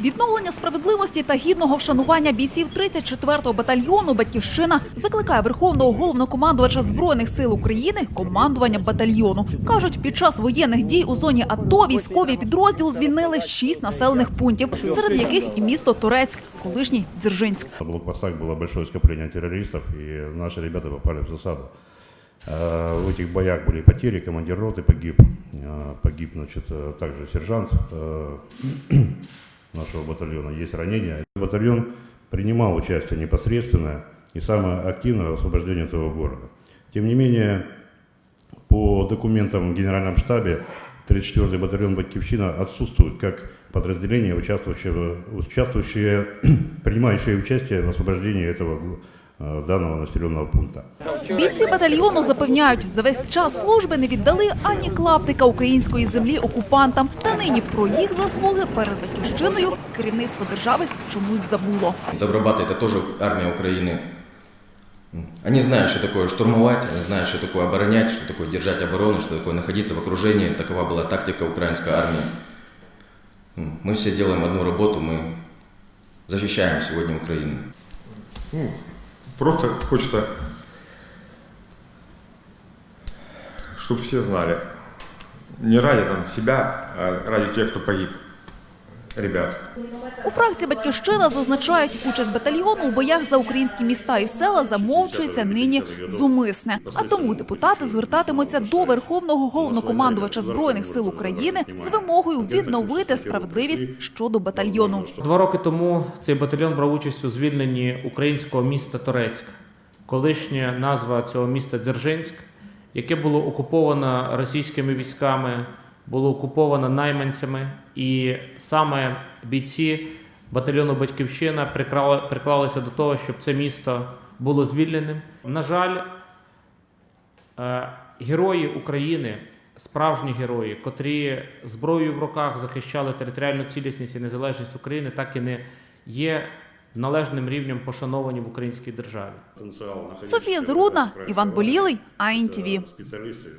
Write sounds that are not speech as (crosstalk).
Відновлення справедливості та гідного вшанування бійців 34-го батальйону Батьківщина закликає верховного головнокомандувача збройних сил України командування батальйону. кажуть, під час воєнних дій у зоні АТО військові підрозділ звільнили шість населених пунктів, серед яких і місто Турецьк, колишній Дзержинськ. На блокпостах было большое скопление террористов, и наши ребята попали в засаду. Э, В этих боях были потери, командир роты погиб, э, погиб, значит, э, также сержант э, нашего батальона, есть ранения. Батальон принимал участие непосредственно и самое активное в освобождении этого города. Тем не менее, по документам в Генеральном штабе 34-й батальон «Батькивщина» отсутствует как подразделение, участвующее, участвующее, (clears throat) принимающее участие в освобождении этого э, данного населенного пункта. Бійці батальйону запевняють, за весь час служби не віддали ані клаптика української землі окупантам. Та нині про їх заслуги перед батьківщиною керівництво держави чомусь забуло. Добробаты – это тоже армия Украины. М. Они знают, что такое штурмовать, они знают, что такое оборонять, что такое держать оборону, что такое находиться в окружении. Такова была тактика украинской армии. М. Мы все делаем одну работу, мы защищаем сегодня Украину. Ну, просто хочется, чтобы все знали. не ради там себя, а ради тех, кто погиб. Ребят. У фракції Батьківщина зазначають, участь батальйону у боях за українські міста і села замовчується нині зумисне. А тому депутати звертатимуться до Верховного головнокомандувача збройних сил України з вимогою відновити справедливість щодо батальйону. Два роки тому цей батальйон брав участь у звільненні українського міста Торецьк, колишня назва цього міста Дзержинськ, яке було окуповано російськими військами, було окуповано найманцями, і саме бійці батальйону Батьківщина приклалися до того, щоб це місто було звільненим. На жаль, Е, Герої України, справжні герої, котрі зброєю в руках захищали територіальну цілісність і незалежність України, так і не є належним рівнем пошановані в українській державі. Софія Зрудна, Іван Болілий, АІНТІВІ. Специалисты